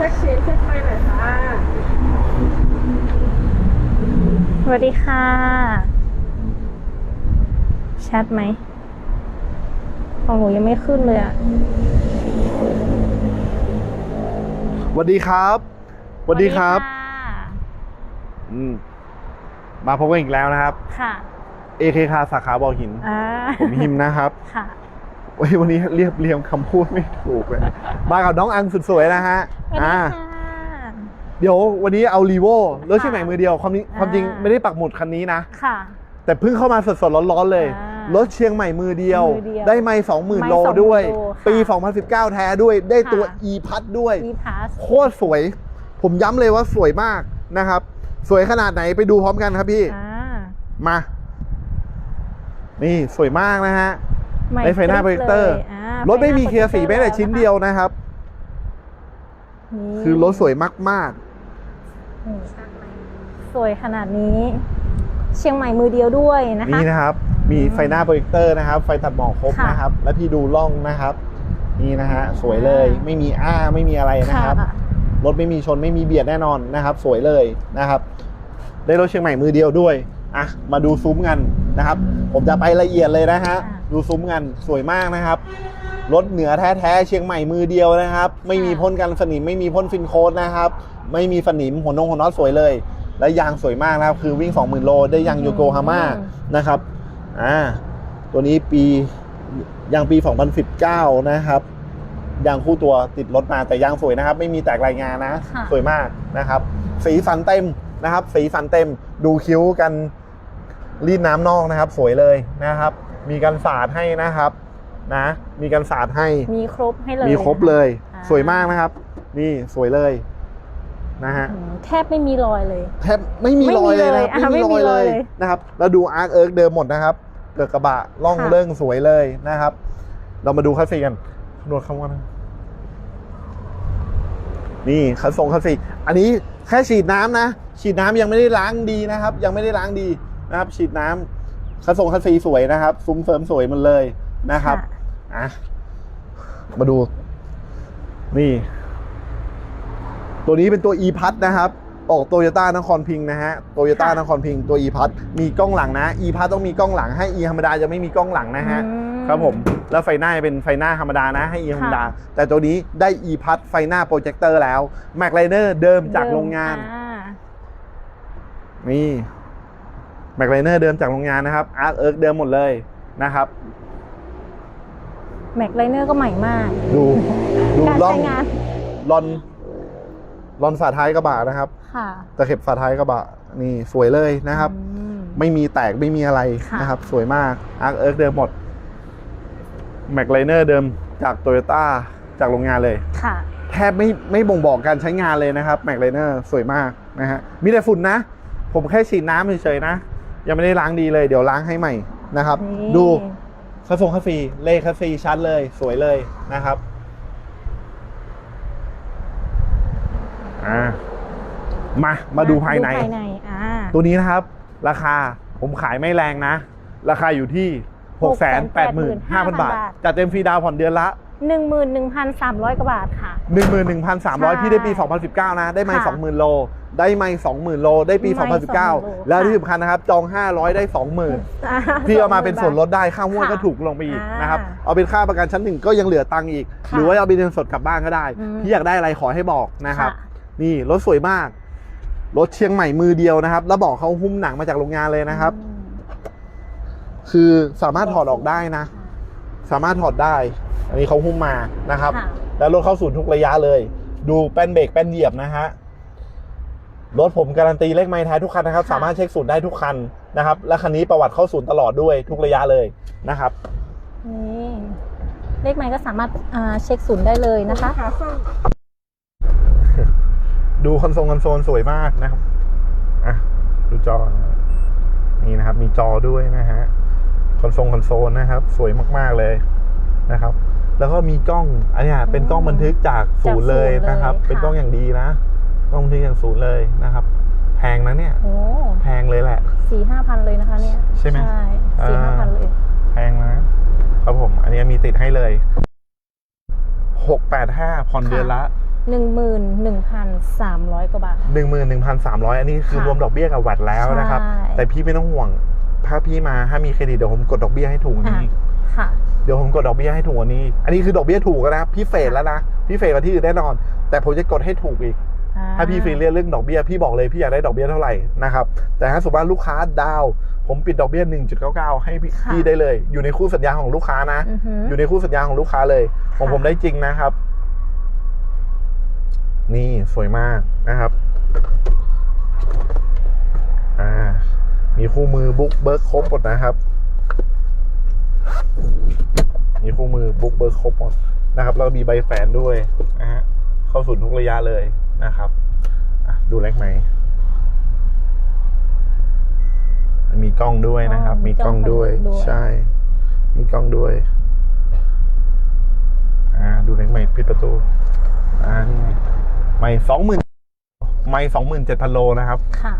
เช็คเช็คเช็คไปหน่อยค่ะสวัสดีค่ะ ชัดไหมของหนูยังไม่ขึ้นเลยอะสวัสดีครับสวัสดีครับสวัสดีค่ะอืมมาพบกันอีกแล้วนะครับ ค่ะ AK คาสาขาบ่อหิน อ่า ผมหิมนะครับ ค่ะโอ้ย วันนี้เรียบเรียงคำพูดไม่ถูกเลยมากับน้องอังสุดสวยนะฮะสวัสดีอ่าค่ะเดี๋ยววันนี้เอารีโวรถเชียงใหม่ค่ะมือเดียวความนี้อ่าความจริงไม่ได้ปักหมุดคันนี้นะค่ะ แต่เพิ่งเข้ามาสดๆร้อนๆเลยอ่ารถเชียงใหม่มือเดียวมือเดียว ได้ไม่สองหมื่นไม่โล20,000ด้วยโลค่ะปี 2019 แท้ด้วยได้ตัวค่ะ e พัดด้วยมีพาสโคตรสวย ผมย้ำเลยว่าสวยมากนะครับ สวยขนาดไหนไปดูพร้อมกันครับพี่อ่ามา นี่สวยมากนะฮะ ใหม่ในไฟหน้าโปรเจคเตอร์ลยอ่ารถไม่มีฟหน้าเคลียร์สีแม้แต่ชิ้นเดียวนะครับนี่คือรถสวยมากนี่สวยขนาดนี้ เชียงใหม่มือเดียวด้วยนะๆคะนี่นะครับ มีไฟหน้าโปรเจคเตอร์นะครับ ไฟตัดหมอกครบค่ะนะครับ แล้วพี่ดูล่องนะครับ นี่นะฮะสวยเลยอ่าไม่มีอ้าไม่มีอะไรนะครับค่ะรถไม่มีชนไม่มีเบียดแน่นอนนะครับ สวยเลยนะครับได้รถเชียงใหม่มือเดียวด้วยอะมาดูซุ้มกันนะครับ ผมจะไปละเอียดเลยนะฮะ ดูซุ้มกันสวยมากนะครับรถเหนือแท้ๆเชียงใหม่มือเดียวนะครับ ไม่มีพ่นกันสนิมไม่มีพ่นฟินโคดนะครับ ไม่มีสนิมหัวนงหัวน็อตสวยเลย และยางสวยมากนะครับ คือวิ่ง 20,000 โลได้ยางโยโกฮาม่านะครับอ่าตัวนี้ปียางปี 2019 นะครับยางคู่ตัวติดรถมาแต่ยางสวยนะครับ ไม่มีแตกรายงานนะค่ะสวยมากนะครับ สีสันเต็มนะครับ สีสันเต็มดูคิ้วกันรีดน้ำนอกนะครับ สวยเลยนะครับ มีกันสาดให้นะครับนะ มีกันสาดให้ มีครบให้เลยมีครบเลยอ่าสวยมากนะครับ นี่สวยเลยนะฮะอืมแทบไม่มีรอยเลย แทบไม่มีรอยเลยนะครับไม่มีเลยอะไม่มีรอยไม่มีเลรอยยเลยนะครับแล้วดูอาร์คเอิร์กเดิมหมดนะครับเกิดกระบะล่องค่ะเรื่องสวยเลยนะครับ เรามาดูคัสซีกันคำนวณคำว่านะนี่คัสทรงคัสซีอันนี้แค่ฉีดน้ำนะ ฉีดน้ำยังไม่ได้ล้างดีนะครับ ยังไม่ได้ล้างดีนะครับ ฉีดน้ำ คัสทรงคัสซีสวยนะครับ ซุ้มเฟิร์มสวยหมันเลยนะครับค่ะอะมาดู นี่ ตัวนี้เป็นตัว e พัทนะครับออกโตโยต้านครพิงค์นะฮะโตโยต้าค่ะนครพิงค์ตัว e พัทมีกล้องหลังนะ e พัทต้องมีกล้องหลังให้ e ธรรมดาจะไม่มีกล้องหลังนะฮะอืมครับผมแล้วไฟหน้าเป็นไฟหน้าธรรมดานะให้ e ธรรมดาค่ะแต่ตัวนี้ได้ e พัทไฟหน้าโปรเจคเตอร์แล้วแม็กไลเนอร์เดิมจากโรงงานอ่นี่ แม็กไลเนอร์เดิมจากโรงงานนะครับอาร์คเอิร์กเดิมหมดเลยนะครับแม็กไลเนอร์ก็ใหม่มาก ดูดูการล่องใช้งานลอนลอนฝาท้ายกระบะนะครับค่ะตะเข็บฝาท้ายกระบะนี่สวยเลยนะครับ อืม ไม่มีแตกไม่มีอะไรค่ะ นะครับ สวยมากอาร์คเอิร์กเดิมหมดแม็กไลเนอร์เดิมจากโตโยต้าจากโรงงานเลย ค่ะ แทบไม่ไม่บ่งบอกการใช้งานเลยนะครับแม็กไลเนอร์สวยมากนะฮะมีแต่ฝุ่นนะ ผมแค่ฉีดน้ำเฉยๆนะ ยังไม่ได้ล้างดีเลยเดี๋ยวล้างให้ใหม่นะครับนี่ดูคัสซงคัสซีเลขคัสซีชัดเลยสวยเลยนะครับอ่ามามาดูภายในภายในอ่าตัวนี้นะครับ ราคาผมขายไม่แรงนะ ราคาอยู่ที่ 6 8 5 0 0 0 บาทจัดเต็มฟรีดาวน์ผ่อนเดือนละ หนึ่งหมื่นหนึ่งพันสามร้อยกว่าบาทค่ะ 11,300 พี่ได้ปี 2019 นะ ได้ไม่ค่ะ20,000 โล ได้ไม่20,000 โล ได้ปีไม่20,000 2019 แล้วที่สำคัญนะครับ จอง 500 ได้ 20,000 พี่เอามาเป็นส่วนลดได้ ค่างวดค่ะก็ถูกลงไปอีกอ่านนะครับ เอาเป็นค่าประกันชั้นหนึ่งก็ยังเหลือตังค์อีกค่ะหรือว่าเอาเป็นเงินสดกลับบ้านก็ได้อืมพี่อยากได้อะไรขอให้บอกนะครับค่ะนี่รถสวยมาก รถเชียงใหม่มือเดียวนะครับ แล้วบอกเขาหุ้มหนังมาจากโรงงานเลยนะครับอืมคือสามารถถอดออกได้นะ สามารถถอดได้ อันนี้เขาหุ้มมานะครับ ค่ะ แล้วรถเข้าศูนย์ทุกระยะเลย ดูแป้นเบรกแป้นเหยียบนะฮะรถผมการันตีเลขไม้ท้ายทุกคันนะครับ ค่ะ สามารถเช็คศูนย์ได้ทุกคันนะครับ และคันนี้ประวัติเข้าศูนย์ตลอดด้วยทุกระยะเลยนะครับ นี่เลขไม้ก็สามารถอ่าเช็คศูนย์ได้เลยนะคะ ขาส้มดูคอนโซลคอนโซลสวยมากนะครับ อะ ดูจอนะครับนี่นะครับ มีจอด้วยนะฮะ คอนโซลคอนโซลนะครับ สวยมาก ๆ เลยนะครับ แล้วก็มีกล้องอันเนี้ยเป็นกล้องบันทึกจากศูนย์เลยนะครับจากศูนย์เลยค่ะเป็นกล้องอย่างดีนะ กล้องบันทึกจากศูนย์เลยนะครับ แพงนะเนี่ยโอ้แพงเลยแหละสี่ห้าพันเลยนะคะเนี่ยใช่ไหมใช่สี่ห้าพันเลย แพงนะครับผม อันนี้มีติดให้เลยหกแปดห้าผ่อนเดือนละหนึ่งหมื่นหนึ่งพันสามร้อยกว่าบาทหนึ่งหมื่นหนึ่งพันสามร้อยอันนี้คือค่ะรวมดอกเบี้ยกับวัดแล้วนะครับใช่แต่พี่ไม่ต้องห่วง ถ้าพี่มาถ้ามีเครดิตเดี๋ยวผมกดดอกเบี้ยให้ถูกกว่านี้อะ ค่ะ เดี๋ยวผมกดดอกเบี้ยให้ถูกกว่านี้ อันนี้คือดอกเบี้ยถูกแล้วนะพี่เฟดแล้วนะพี่เฟดกว่าที่อื่นแน่นอน แต่ผมจะกดให้ถูกอีก อ่ถ้าพี่ฟรีเรียนเรื่องดอกเบี้ยพี่บอกเลยพี่อยากได้ดอกเบี้ยเท่าไหร่นะครับแต่ถ้าสมมติว่าลูกค้าดาวน์ผมปิดดอกเบี้ย 1.99 ให้พี่ค่ะพี่ได้เลย อยู่ในคู่สัญญาของลูกค้านะ อือหืออยู่ในคู่สัญญาของลูกค้าเลย ของค่ะผมได้จริงนะครับ นี่สวยมากนะครับ อ่า มีคู่มือบุ๊กเบิร์กครบหมดนะครับ มีคู่มือบุ๊กเบิร์กครบหมดนะครับ แล้วก็มีใบแฝนด้วยนะฮะเข้าศูนย์ทุกระยะเลยนะครับอะดูเล็กไหมมีกล้องด้วยนะครับอ๋อมีกล้องด้วยมีกล้องด้วย ใช่ มีกล้องด้วย อ่า ดูเล็กไหมปิดประตูอ่านี่ไม่สองหมื่นไม่สองหมื่นเจ็ดพันโลนะครับ ค่ะ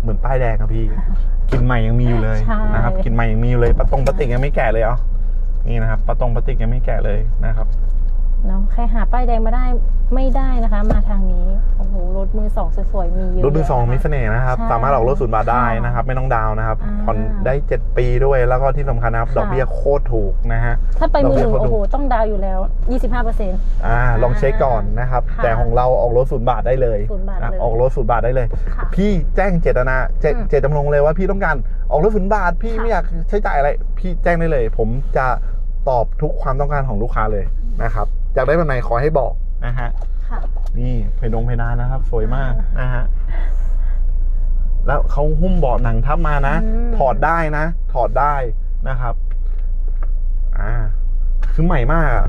เหมือนป้ายแดงครับพี่ กินใหม่ยังมีอยู่เลยใช่นะครับ กินใหม่ยังมีอยู่เลยปะตงปะติกยังไม่แก่เลยเอะ นี่นะครับปะตงปะติกยังไม่แก่เลยนะครับเนาะใครหาป้ายแดงมาได้ไม่ได้นะคะ มาทางนี้โอ้โหรถมือสองสวยๆมีเยอะรถมือสองแยะมีนะคะเสน่ห์นะครับใช่สามารถออกรถศูนย์บาทได้ค่ะนะครับ ไม่ต้องดาวน์นะครับอ่าผ่อนได้ 7 ปีด้วยแล้วก็ที่สำคัญนะครับค่ะดอกเบี้ยโคตรถูกนะฮะถ้าไปมือหนึ่งดอกเบี้ยโอ้โหต้องดาวอยู่แล้ว 25เปอร์เซ็นต์อ่าลองเช็คก่อนนะครับค่ะแต่ของเราออกรถศูนย์บาทได้เลยศูนย์บาทนะเลยออกรถศูนย์บาทได้เลยค่ะพี่แจ้งเจตนาเจอืมเจตจำนงเลยว่าพี่ต้องการออกรถศูนย์บาทพี่ค่ะไม่อยากใช้จ่ายอะไร พี่แจ้งได้เลย ผมจะ ตอบทุกความต้องการของลูกค้าเลยนะครับอยากได้แบบไหนขอให้บอกนะฮะค่ะนี่เพดงเพดานนะครับ สวยมากนะฮะแล้วเขาหุ้มเบาะหนังทับมานะอืมถอดได้นะ ถอดได้นะครับ อ่า คือใหม่มากอะ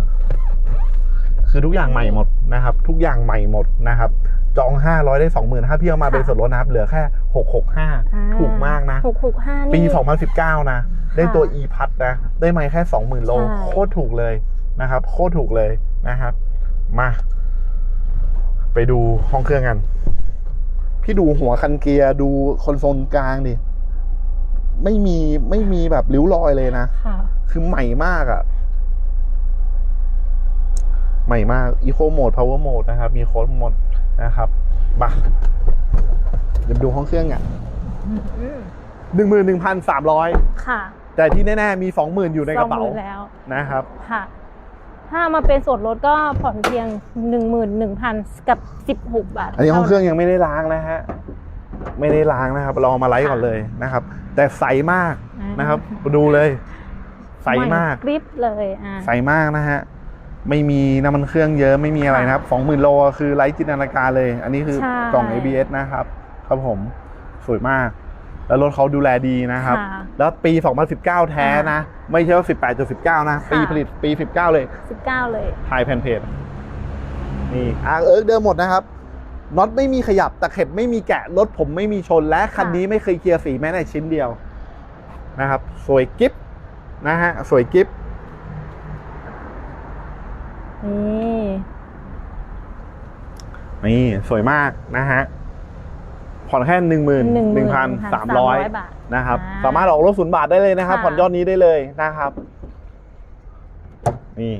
คือทุกอย่างใหม่หมดนะครับ ทุกอย่างใหม่หมดนะครับ จองห้าร้อยได้สองหมื่นถ้าพี่เอามาเป็นส่วนลดนะครับ เหลือแค่หกหกห้าอ่ถูกมากนะหกหกห้านี่ปี 2019 นะ ได้ตัวค่ะ e พัดนะ ได้ไม่แค่ 20,000 โล ใช่ โคตรถูกเลยนะครับ โคตรถูกเลยนะครับ มา ไปดูห้องเครื่องกัน พี่ดูหัวคันเกียร์ดูคอนโซลกลางดิ ไม่มีไม่มีแบบริ้วรอยเลยนะ ค่ะ คือใหม่มากอะใหม่มาก Eco Mode Power Mode นะครับ มีโค้ดหมดนะครับมาเดี๋ยวดูห้องเครื่องอะอืมหนึ่งหมื่นหนึ่งพันสามร้อยค่ะ แต่ที่แน่ๆมีสองหมื่นอยู่ในกระเป๋าสองหมื่นแล้วนะครับ ค่ะ ถ้ามาเป็นส่วนลดก็ผ่อนเพียงหนึ่งหมื่นหนึ่งพันกับสิบหกบาทอันนี้ห้องเครื่องยังไม่ได้ล้างนะฮะไม่ได้ล้างนะครับเราเอามาไลฟ์ก่อนเลยนะครับ แต่ใสมากนะครับดูเลย ใสมากใหกริบเลยอ่าใสมากนะฮะไม่มีน้ำมันเครื่องเยอะไม่มีอะไรนะครับสองหมื่นโลคือไร้จินตนาการเลย อันนี้คือใช่กล่อง ABS นะครับ ครับผมสวยมาก แล้วรถเขาดูแลดีนะครับค่ะแล้วปี 2019 แท้นะ ไม่ใช่ว่า 18.19 นะค่ะปีผลิตปี 19 เลยสิบเก้าเลยถ่ายแผ่นเพจนี่อาร์เอิร์กเดิมหมดนะครับน็อตไม่มีขยับตะเข็บไม่มีแกะรถผมไม่มีชนและคันนี้ไม่เคยเคลียร์สีแม้แต่ชิ้นเดียวนะครับ สวยกิฟนะฮะสวยกิฟนี่นี่สวยมากนะฮะ ผ่อนแค่หนึ่งหมื่นหนึ่งพันสามร้อยบาทนะครับอ่าสามารถออกรถศูนย์บาทได้เลยนะครับค่ะผ่อนยอดนี้ได้เลยนะครับ นี่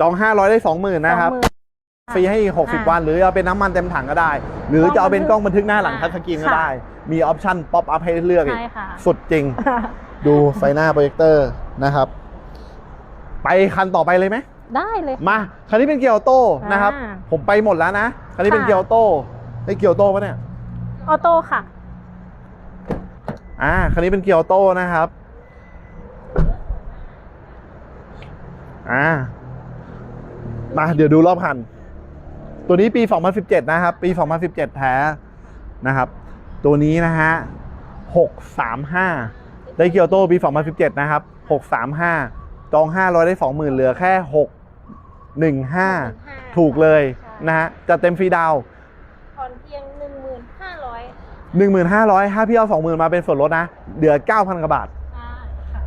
จองห้าร้อยได้สองหมื่นนะครับสองหมื่ฟรีให้อีกหกสิบอ่าวัน หรือเอาเป็นน้ำมันเต็มถังก็ได้ หรือจะเอาเป็นกล้องบันทึกหน้าหลังอ่าทัชสกรีนก็ค่ะได้ มีออปชั่นป๊อปอัพให้เลือกอีกใช่ค่ะสุดจริง ดูไฟหน้าโปรเจคเตอร์นะครับ ไปคันต่อไปเลยไหมได้เลย มา คันนี้เป็นเกียร์ออโต้นะครับอ่าผมไปหมดแล้วนะ คันนี้เป็นค่ะเกียร์ออโต้ได้เกียร์ออโต้ปะเนี่ย ออโต้ค่ะ อ่า คันนี้เป็นเกียร์ออโต้นะครับ อ่า มาเดี๋ยวดูรอบคัน ตัวนี้ปี 2017 นะครับ ปี 2017 แท้นะครับ ตัวนี้นะฮะ 635 ได้เกียร์ออโต้ปี 2017 นะครับ 635 จอง 500 ได้ 20,000 เหลือแค่ 615 ถูกเลยนะฮะ จะเต็มฟรีดาวน์ผ่อนเพียง 1,500ถ้าพี่เอา 20,000 มาเป็นส่วนลดนะ เหลือ 9,000กว่าบาท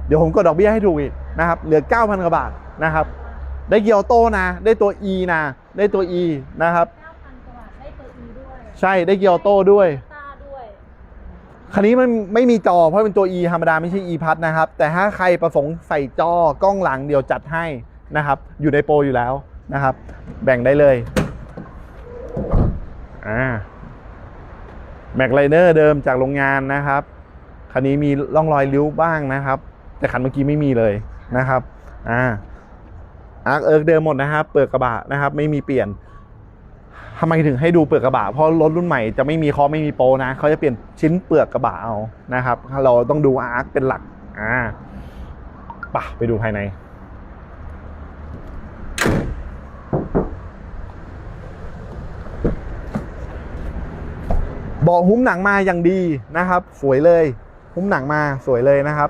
เดี๋ยวผมกดดอกเบี้ยให้ถูกอีกนะครับ เหลือ 9,000กว่าบาทนะครับ ได้เกียวโตนะ ได้ตัว E นะ ได้ตัว E นะครับ 9,000กว่าบาทได้ตัว E ด้วยใช่ ได้เกียวโตด้วยตาด้วยคันนี้มันไม่มีจอ เพราะเป็นตัว E ธรรมดาไม่ใช่ E พัดนะครับ แต่ถ้าใครประสงค์ใส่จอกล้องหลังเดี๋ยวจัดให้นะครับ อยู่ในโปรอยู่แล้วนะครับ แบ่งได้เลย อ่า แม็กไลเนอร์เดิมจากโรงงานนะครับ คันนี้มีร่องรอยริ้วบ้างนะครับ แต่คันเมื่อกี้ไม่มีเลยนะครับอ่าอาร์คเอิร์กเดิมหมดนะครับ เปลือกกระบะนะครับ ไม่มีเปลี่ยนทำไมถึงให้ดูเปลือกกระบะเพราะรถรุ่นใหม่จะไม่มีคอไม่มีโปนะเขาจะเปลี่ยนชิ้นเปลือกกระบะเอานะครับ เราต้องดูอาร์คเป็นหลักอ่าปะไปดูภายในาะหุ้มหนังมาอย่างดีนะครับ สวยเลย หุ้มหนังมาสวยเลยนะครับ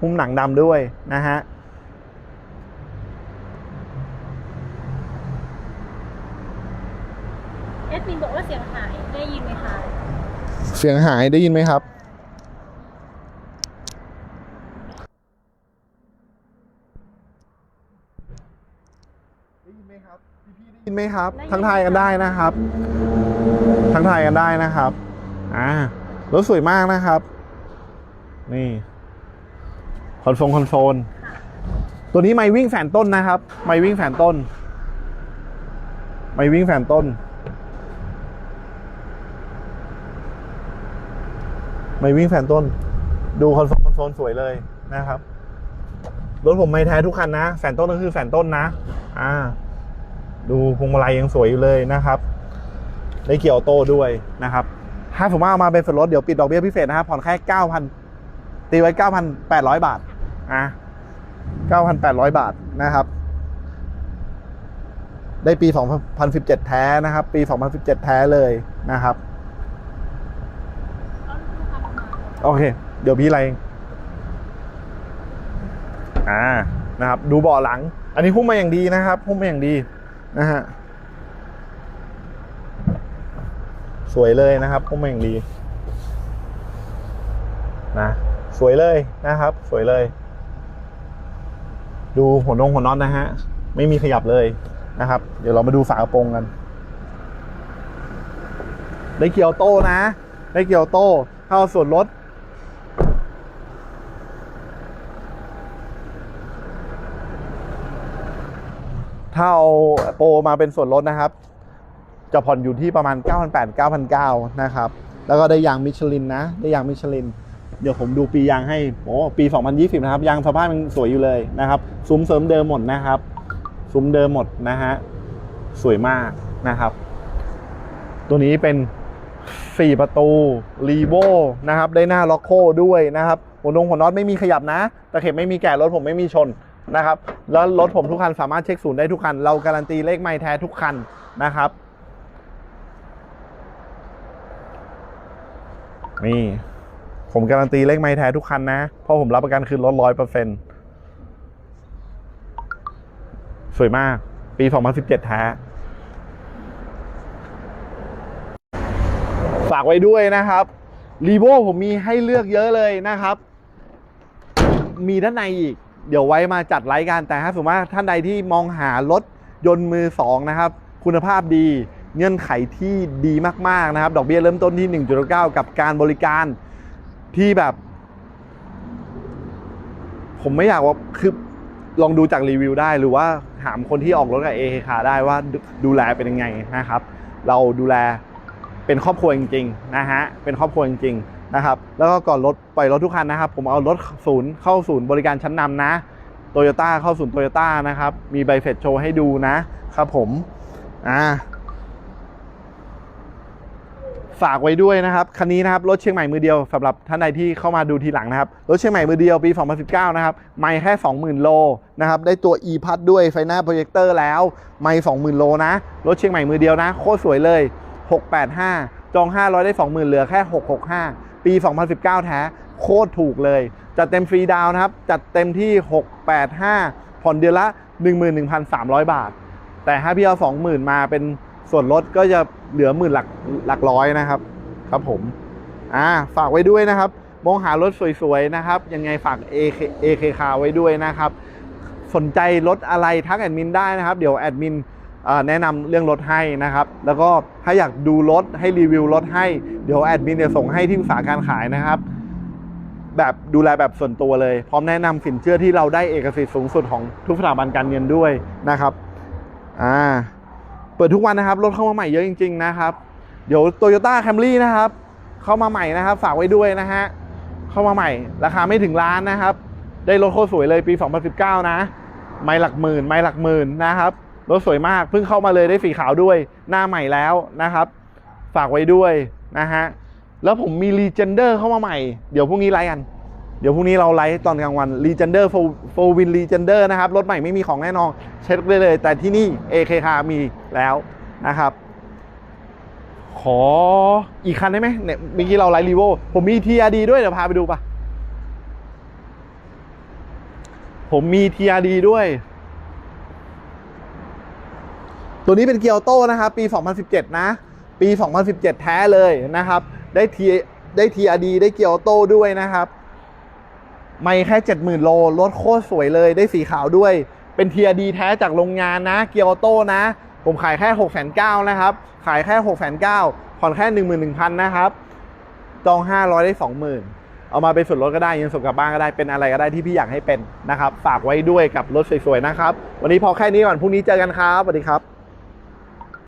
หุ้มหนังดำด้วยนะฮะเอสมินบอกว่าเสียงหายได้ยินไหมคะเสียงหายได้ยินไหมครับได้ยินไหมครับพี่ๆได้ยินไหมครับ ทั้งทายกันได้นะครับ ทั้งทายกันได้นะครับ อ่ารถสวยมากนะครับ นี่คอนโซลคอนโซลตัวนี้ไม่วิ่งแสนต้นนะครับ ไม่วิ่งแสนต้น ไม่วิ่งแสนต้น ไม่วิ่งแสนต้น ดูคอนโซลคอนโซลสวยเลยนะครับ รถผมไม่แท้ทุกคันนะแสนต้นก็คือแสนต้นนะ อ่า ดูพวงมาลัยยังสวยอยู่เลยนะครับ ได้เกี่ยวออโต้ด้วยนะครับ ถ้าผมว่าเอามาเป็นส่วนลดเดี๋ยวปิดดอกเบี้ยพิเศษนะครับผ่อนแค่เก้าพันตีไว้เก้าพันแปดร้อยบาทอะเก้าพันแปดร้อยบาทนะครับ ได้ปี2017แท้นะครับ ปี2017แท้เลยนะครับ โอเค เดี๋ยวพี่อะไรองอ่านะครับ ดูเบาะหลัง อันนี้หุ้มมาอย่างดีนะครับหุ้มมาอย่างดีนะฮะ สวยเลยนะครับหุ้มมาอย่างดีนะสวยเลยนะครับ สวยเลย ดูหัวนงหัวน็อตนะฮะ ไม่มีขยับเลยนะครับ เดี๋ยวเรามาดูฝากระโปรงกัน ได้เกียร์ออโต้นะ ได้เกียร์ออโต้ถ้าเอาส่วนลดถ้าเอาโปรมาเป็นส่วนลดนะครับ จะผ่อนอยู่ที่ประมาณ 9,800 9,900นะครับ แล้วก็ได้ยางมิชลินนะ ได้ยางมิชลิน เดี๋ยวผมดูปียางให้ โอ้ ปี 2020 นะครับ ยางสภาพยังสวยอยู่เลยนะครับ ซุ้มเสริมเดิมหมดนะครับ ซุ้มเดิมหมดนะฮะ สวยมากนะครับ ตัวนี้เป็น 4 ประตูรีโวนะครับ ได้หน้าล็อกโคด้วยนะครับ หัวนงหัวน็อตไม่มีขยับนะ ตะเข็บไม่มีแกะรถผมไม่มีชนนะครับ แล้วรถผมทุกคันสามารถเช็คศูนย์ได้ทุกคัน เราการันตีเลขไม่แท้ทุกคันนะครับ นี่ ผมการันตีเลขไม่แท้ทุกคันนะ เพราะผมรับประกันคืนรถร้อยเปอร์เซ็นต์สวยมาก ปี 2017แท้ฝากไว้ด้วยนะครับรีโวผมมีให้เลือกเยอะเลยนะครับ มีด้านในอีก เดี๋ยวไว้มาจัดไลฟ์กันแต่ถ้าสมมติว่าท่านใดที่มองหารถยนต์มือสองนะครับ คุณภาพดี เงื่อนไขที่ดีมากๆนะครับ ดอกเบี้ยเริ่มต้นที่ 1.9 กับการบริการที่แบบ ผมไม่อยากว่าคือลองดูจากรีวิวได้หรือว่าถามคนที่ออกรถกับเอเคาได้ว่าดูแลเป็นยังไงนะครับ เราดูแลเป็นครอบครัวจริงๆนะฮะเป็นครอบครัวจริงๆนะครับ แล้วก็ก่อนรถปล่อยรถทุกคันนะครับ ผมเอารถศูนย์เข้าศูนย์บริการชั้นนำนะโตโยต้าเข้าศูนย์โตโยต้านะครับ มีใบเสร็จโชว์ให้ดูนะครับผมอ่า ฝากไว้ด้วยนะครับ คันนี้นะครับรถเชียงใหม่มือเดียวสำหรับท่านใดที่เข้ามาดูทีหลังนะครับ รถเชียงใหม่มือเดียวปี 2019 นะครับ ไม่แค่ 20,000 โลนะครับ ได้ตัว e p a s ด้วยไฟหน้าโปรเจคเตอร์แล้ว ไม่20,000 โลนะ รถเชียงใหม่มือเดียวนะ โคตรสวยเลย 685 จอง 500 ได้ 20,000 เหลือแค่ 665 ปี 2019 แท้ โคตรถูกเลย จัดเต็มฟรีดาวน์นะครับ จัดเต็มที่ 685 ผ่อนเดือนละ 11,300 บาท แต่ถ้าพี่เอา 20,000 มาเป็น ส่วนลดก็จะเหลือหมื่นหลักหลักร้อยนะครับ ครับผมอ่าฝากไว้ด้วยนะครับ มองหารถสวยๆนะครับ ยังไงฝาก AK AK คาไว้ด้วยนะครับ สนใจรถอะไรทักแอดมินได้นะครับ เดี๋ยวแอดมินแนะนำเรื่องรถให้นะครับ แล้วก็ถ้าอยากดูรถให้รีวิวรถให้ เดี๋ยวแอดมินจะส่งให้ที่ปรึกษาการขายนะครับ แบบดูแลแบบส่วนตัวเลย พร้อมแนะนำสินเชื่อที่เราได้เอกสิทธิ์สูงสุดของทุกสถาบันการเงินด้วยนะครับ อ่า ปิดทุกวันนะครับ รถเข้ามาใหม่เยอะจริง ๆ นะครับ เดี๋ยว Toyota Camry นะครับ เข้ามาใหม่นะครับ ฝากไว้ด้วยนะฮะ เข้ามาใหม่ ราคาไม่ถึงล้านนะครับ ได้รถโคตรสวยเลยปี 2019 นะ ไม่หลักหมื่น ไม่หลักหมื่นนะครับ รถสวยมาก เพิ่งเข้ามาเลยได้สีขาวด้วย หน้าใหม่แล้วนะครับ ฝากไว้ด้วยนะฮะ แล้วผมมี r e g e n d e r เข้ามาใหม่ เดี๋ยวพรุ่งนี้ไลฟ์กัน เดี๋ยวพรุ่งนี้เราไลฟ์ตอนกลางวัน r e g e n d e r for Win r e g e n d e r นะครับ รถใหม่ไม่มีของแน่นอน เช็คได้เลย แต่ที่นี่ AK Car มีแล้วนะครับ ขออีกคันได้ไหมเนี่ยเมื่อกี้เราไลฟ์รีโวผมมี TRD ด้วยเดี๋ยวพาไปดูปะผมมี TRD ด้วย ตัวนี้เป็นเกียร์โต้นะครับ ปี 2017 นะ ปี 2017 แท้เลยนะครับ ได้ T ได้ TRD ได้เกียร์โต้ด้วยนะครับ ไม่แค่ 70,000 โลรถโคตรสวยเลยได้สีขาวด้วย เป็น TRD แท้จากโรงงานนะ เกียร์โต้นะ ผมขายแค่ 6,900นะครับ ขายแค่ 6,900ผ่อนแค่ 11,000 นะครับ จอง 500 ได้ 20,000 เอามาเป็นส่วนลดก็ได้ยังส่งกลับบ้านก็ได้เป็นอะไรก็ได้ที่พี่อยากให้เป็นนะครับ ฝากไว้ด้วยกับรถสวยๆนะครับ วันนี้พอแค่นี้ก่อนพรุ่งนี้เจอกันครับสวัสดีครับ